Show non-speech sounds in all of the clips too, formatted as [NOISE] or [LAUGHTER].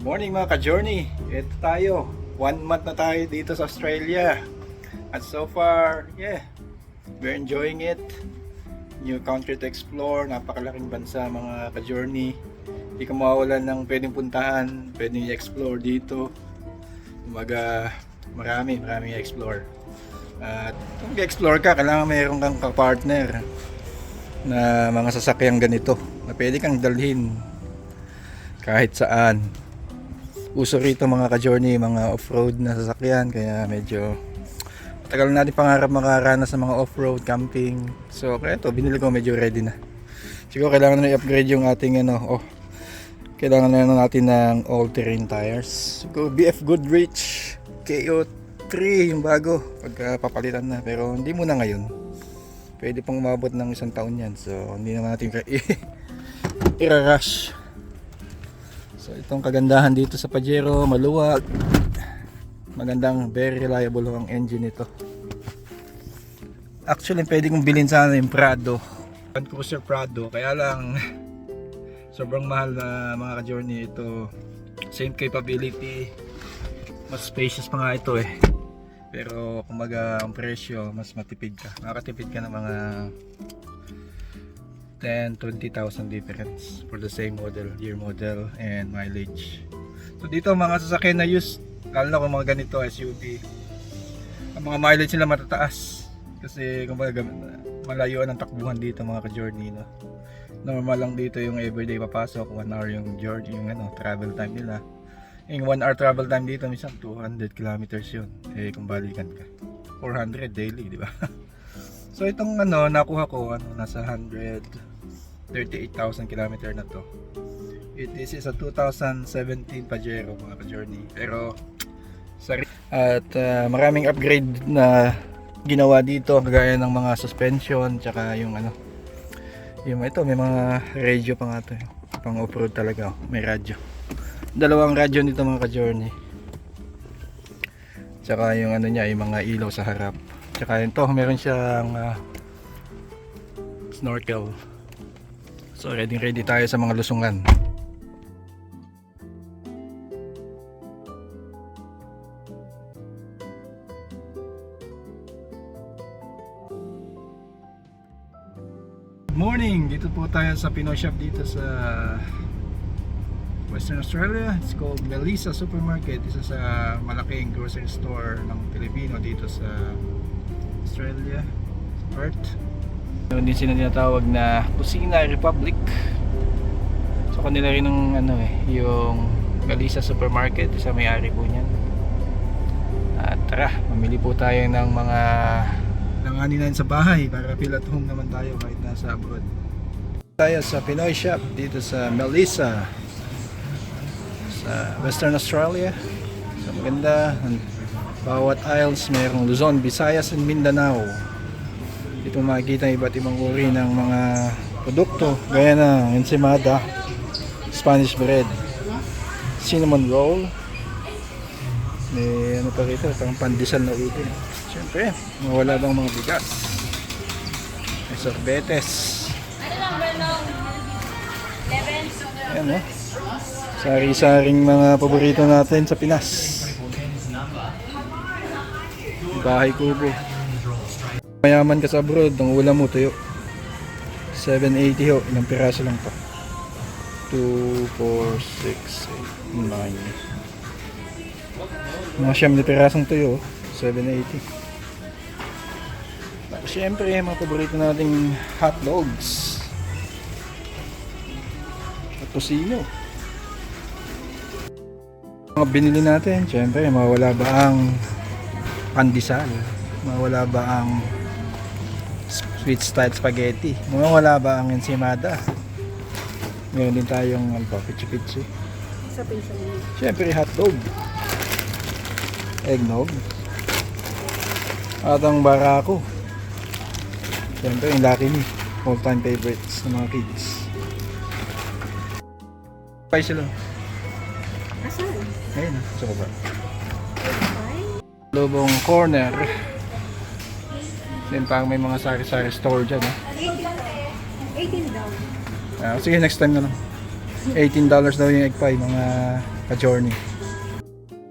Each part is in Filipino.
Morning mga ka-journey. Ito tayo. One month na tayo dito sa Australia. At so far, yeah, we're enjoying it. New country to explore. Napakalaking bansa mga ka-journey. Hindi ka mawawalan ng pwedeng puntahan, pwedeng i-explore dito. Kumaga, marami, marami i-explore. At kung i-explore ka, kailangan mayroon kang ka-partner na mga sasakyang ganito na pwede kang dalhin kahit saan uso rito mga ka-journey, mga off-road na sasakyan. Kaya medyo matagal na natin pangarap makaranas ng mga off-road camping. So kaya ito binili ko medyo ready na. Siguro kailangan na i-upgrade yung ating ano oh kailangan na natin ng all-terrain tires. Siguro BF Goodrich KO3 yung bago pagka papalitan na. Pero hindi muna ngayon. Pwede pang umabot ng isang taon yan. So hindi naman natin [LAUGHS] i-rush So itong kagandahan dito sa Pajero, maluwag. Magandang, very reliable ang engine nito. Actually, pwede kong bilhin sana yung Prado. Land Cruiser Prado, kaya lang [LAUGHS] sobrang mahal na mga ka-journey ito. Same capability, mas spacious pa nga ito eh. Pero kumaga ang presyo, mas matipid ka. Makakatipid ka ng mga 10, 20,000 difference for the same model, year model and mileage. So dito mga sasakyan na used, lalo na kung mga ganito SUV, ang mga mileage nila matataas. Kasi kumbaga malayuan ang takbuhan dito mga ka-journey no. Normal lang dito yung everyday papasok, 1 hour yung journey, yung ano, travel time nila. Yung 1 hour travel time dito, minsan 200 kilometers yun. Eh kung balikan ka. 400 daily, di ba? [LAUGHS] So itong ano nakuha ko ano nasa 138,000 km na to. It this is a 2017 Pajero mga ka-journey. Pero sorry. At uh, maraming upgrade na ginawa dito kagaya ng mga suspension tsaka yung ano yung ito may mga radio pa nga to eh. pang off-road talaga oh. may radyo dalawang radyo nito mga ka-journey tsaka yung ano niya yung mga ilaw sa harap Tsaka ito, meron siyang ah, snorkel. So ready ready tayo sa mga lusungan. Morning! Dito po tayo sa Pinoy Shop dito sa Western Australia. It's called Melissa Supermarket. Isa sa malaking grocery store ng Pilipino dito sa Australia, Perth. Meron din sila tinatawag na Kusina Republic. So kanila rin ng ano eh, yung Galisa Supermarket, isa may-ari po niyan. At tara, mamili po tayo ng mga nanganin natin sa bahay para feel at home naman tayo kahit nasa abroad. Tayo sa Pinoy Shop dito sa Melissa sa Western Australia. So maganda. Bawat aisles mayroong Luzon, Visayas, and Mindanao. Dito makikita iba't ibang uri ng mga produkto gaya na ensimada, Spanish bread, cinnamon roll, may ano pa rito, pang pandesal na ubi. Siyempre, mawala bang mga bigas. May sorbetes. Ayan oh. Sari-saring mga paborito natin sa Pinas. Bahay kubo. Mayaman ka sa abroad, ang ulam mo tuyo. 780 ho, ilang piraso lang to. 2, 4, 6, 8, 9. Mga siyam na pirasong tuyo, 780. Tapos syempre, mga paborito nating hot dogs. At tosino. Mga binili natin, syempre, mawala ba ang pandesal? Mawala ba ang sweet style spaghetti? Mawala ba ang ensimada? Meron din tayong ano ba, pichi-pichi. Sa pinsan mo. Siyempre, hotdog. Eggnog. At ang barako. Siyempre, yung Lucky Me. All-time favorites ng mga kids. Pay sila. Asan? Ayun, ah, sa baba. Lubong corner. Then pang may mga sari-sari store dyan. ah. 18 daw. Ah, sige, next time na lang. $18 daw yung egg pie, mga ka-journey.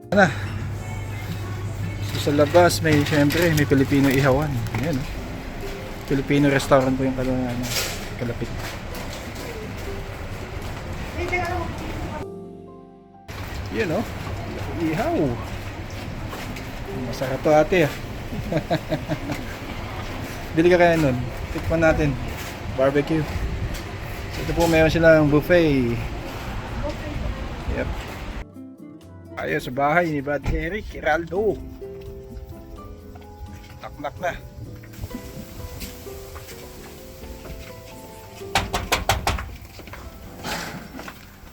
Ano? So, sa labas, may syempre, may Filipino ihawan. Ayan, oh. Filipino restaurant po yung kal- ano, kalapit. Yun, oh. Ihaw. Masarap to ate, ah. [LAUGHS] Bili ka kaya nun. Tikman natin. Barbecue. So, ito po meron silang buffet. Yep. Tayo sa bahay ni Brad Eric Geraldo. Naknak na.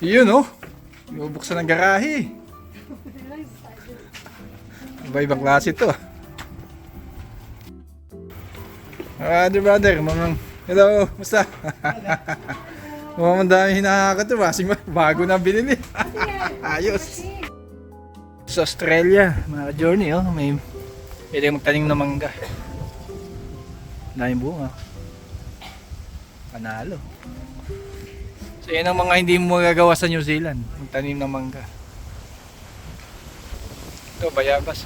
Yun oh. Bubuksan ng garahe. [LAUGHS] Iba ibang klase to. Ah, brother, brother, mamang, hello, musta? [LAUGHS] Mamang dami hinahaka to, basing bago na binili. [LAUGHS] Ayos. Sa Australia, mga journey, oh, may pwede magtanim ng mangga. Daming bunga. Panalo. So yan ang mga hindi mo magagawa sa New Zealand, magtanim ng mangga. Ito, bayabas.